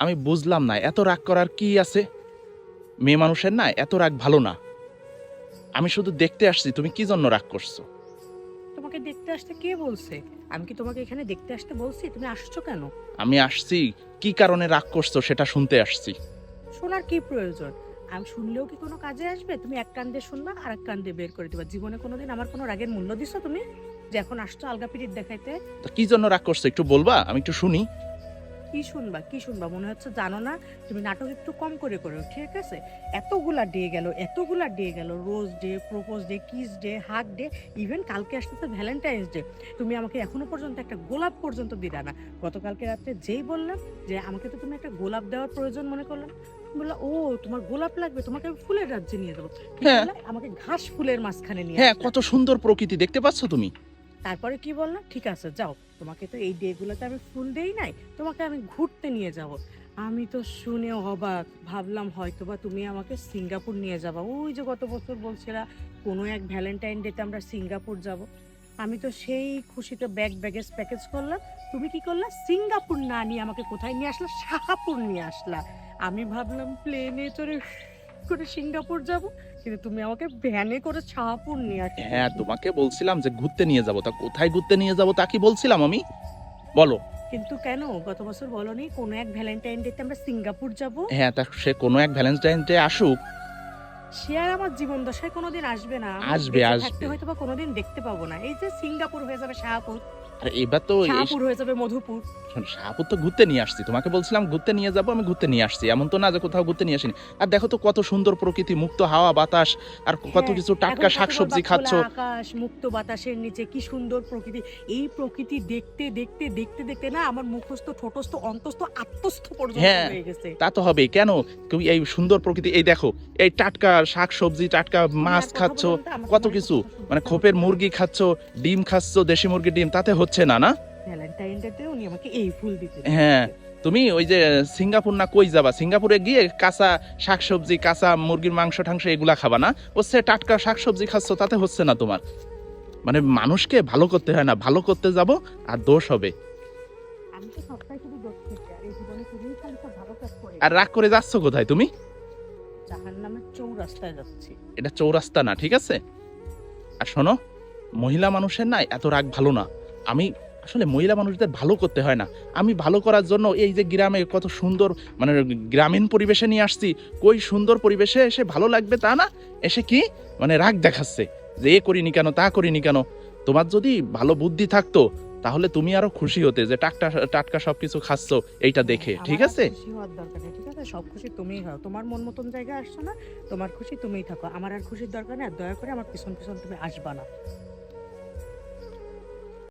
আমি বুঝলাম না এত রাগ করার কি আছে? মেয়ে মানুষের না এত রাগ ভালো না। আমি শুধু দেখতে আসছি তুমি কি জন্য রাগ করছ? তোমাকে দেখতে আসতে কে বলছে? আমি কি তোমাকে এখানে দেখতে আসতে বলছি? তুমি আসছো কেন? আমি আসছি কি কারণে রাগ করছ সেটা শুনতে আসছি। শোনার কি প্রয়োজন? আমি শুনলেও কি কোনো কাজে আসবে? তুমি এক কান দিয়ে শুনবা আর এক কান দিয়ে বের করে দিবা। জীবনে কোনোদিন আমার কোনো রাগের মূল্য দিছো তুমি? যে এখন আসছো আলগা পিরিত দেখাইতে। তা কি জন্য রাগ করছ? একটু বলবা আমি একটু শুনি। কি শুনবা কি শুনবা? মনে হচ্ছে জানো না তুমি নাটক একটু কম করে করো ঠিক আছে? এতগুলা ডে গেল এতগুলা ডে গেল rose day propose day kiss day hug day even কালকে আসতেছে ভ্যালেন্টাইন্স ডে তুমি আমাকে এখনও পর্যন্ত একটা গোলাপ পর্যন্ত দিলা না। গতকালকে রাত্রে যেই বললাম যে আমাকে তো তুমি একটা গোলাপ দেওয়ার প্রয়োজন মনে করলাম বললা ও তোমার গোলাপ লাগবে তোমাকে আমি ফুলের রাজ্যে নিয়ে যাব। হ্যাঁ। আমাকে ঘাস ফুলের মাঝখানে নিয়ে হ্যাঁ কত সুন্দর প্রকৃতি দেখতে পাচ্ছ তুমি? তারপরে কি বললাম? ঠিক আছে, যাও। তোমাকে তো এই ডেগুলোতে আমি ফুল দেই নাই, তোমাকে আমি ঘুরতে নিয়ে যাব। আমি তো শুনে অবাক। ভাবলাম হয়তো বা তুমি আমাকে সিঙ্গাপুর নিয়ে যাবা। ওই যে গত বছর বলছিলা, কোনো এক ভ্যালেন্টাইন ডেতে আমরা সিঙ্গাপুর যাব। আমি তো সেই খুশিতে ব্যাগ, ব্যাগেজ, প্যাকেজ করলাম। তুমি কি করলা? সিঙ্গাপুর না নিয়ে আমাকে কোথায় নিয়ে আসলা? শাহাপুর নিয়ে আসলা। আমি ভাবলাম, প্লেনে চড়ে করে সিঙ্গাপুর যাব কিন্তু তুমি আমাকে ভ্যানে করে শাহাপুর নিয়ে আসলে হ্যাঁ তোমাকে বলছিলাম যে ঘুরতে নিয়ে যাব। তা কোথায় ঘুরতে নিয়ে যাব তা কি বলছিলাম আমি? বলো। কিন্তু কেন? গত বছর বলনি কোনো এক ভ্যালেন্টাইন ডেতে আমরা সিঙ্গাপুর যাব? হ্যাঁ তা সে কোনো এক ভ্যালেন্টাইন ডে আসুক। সে আর আমার জীবন দশায় কোনোদিন আসবে না। আসবে, আসবে। হয়তো বা কোনোদিন দেখতে পাবো না। এই যে সিঙ্গাপুর হয়ে যাবে শাহপুর আর এবার তো শাহপুর হয়ে যাবে মধুপুর। শাহপুর তো ঘুরতে নিয়ে আসছি। তোমাকে বলছিলাম ঘুরতে নিয়ে যাব আমি ঘুরতে নিয়ে আসছি। এমন তো না যে কোথাও ঘুরতে নিয়ে আসিনি। আর দেখো তো কত সুন্দর প্রকৃতি মুক্ত হাওয়া বাতাস আর কত হ্যাঁ, কিছু টাটকা শাকসবজি খাচ্ছ। আকাশ মুক্ত বাতাসের নিচে কি সুন্দর প্রকৃতি। এই প্রকৃতি দেখতে দেখতে দেখতে দেখতে না আমার মুখস্থ ঠোঁটস্থ অন্তস্থ আত্মস্থ পর্যন্ত হ্যাঁ। হয়ে গেছে। তা তো হবে কেন? তুমি এই সুন্দর প্রকৃতি এই দেখো এই টাটকা শাকসবজি টাটকা মাছ তুমি খাচ্ছ কত কিছু। মানে খোপের মুরগি খাচ্ছ ডিম খাচ্ছ দেশি মুরগির ডিম তাতে হচ্ছে না না ভ্যালেন্টাইন ডেতে উনি আমাকে এই ফুল দিতে হ্যাঁ। তুমি ওই যে সিঙ্গাপুর না কই যাবা? সিঙ্গাপুরে গিয়ে কাঁচা শাকসবজি কাঁচা মুরগির মাংস টাংস এগুলা খাবা না? হচ্ছে টাটকা শাকসবজি খাচ্ছ তাতে হচ্ছে না তোমার। মানে মানুষকে ভালো করতে হয় না ভালো করতে যাব আর দোষ হবে। আর রাগ করে যাচ্ছ কোথায় তুমি? চৌরাস্তায় যাচ্ছি। এটা চৌরাস্তা না ঠিক আছে? আর শোনো মহিলা মানুষের না এত রাগ ভালো না। আমি আসলে মহিলা মানুষদের ভালো করতে হয় না। আমি ভালো করার জন্য এই যে গ্রামে কত সুন্দর মানে গ্রামীণ পরিবেশে নিয়ে আসছি কই সুন্দর পরিবেশে এসে ভালো লাগবে তা না? এসে কি মানে রাগ দেখাচ্ছে যে এ করিনি কেন তা করিনি কেন? তোমার যদি ভালো বুদ্ধি থাকতো তাহলে তুমি আরও খুশি হতে যে টাটকা টাটকা সবকিছু খাচ্ছ এইটা দেখে ঠিক আছে? নেই ঠিক আছে? সব খুশি তুমিই হও তোমার মন মতন জায়গায় আসছো না তোমার খুশি তুমিই থাকো আমার আর খুশির দরকার নেই দয়া করে আমার পিছন পিছন তুমি আসবা না।